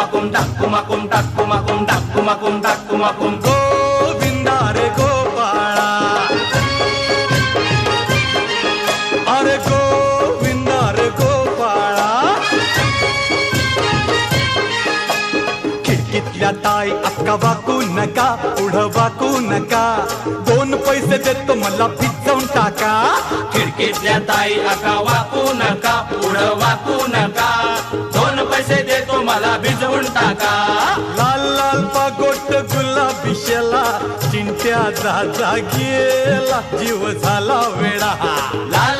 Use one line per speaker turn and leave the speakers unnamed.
डाकुमाकुम डाकुमाकुम डाकुमाकुम डाकुमाकुम डाकुमाकुम
गोविंदा रे गोपाळा अरे गोविंदा रे गोपाळा खिडकीतल्या ताई अक्का वाकू नका पुढं वाकू नका दोन पैसे देतो मला भिजवून टाका
खिडकीतल्या ताई आका वाकू नका मला भिजवून टाका.
लाल लाल पागोट गुलाबी शेला चिंट्या जा जा गेला जीव झाला
लाल लाल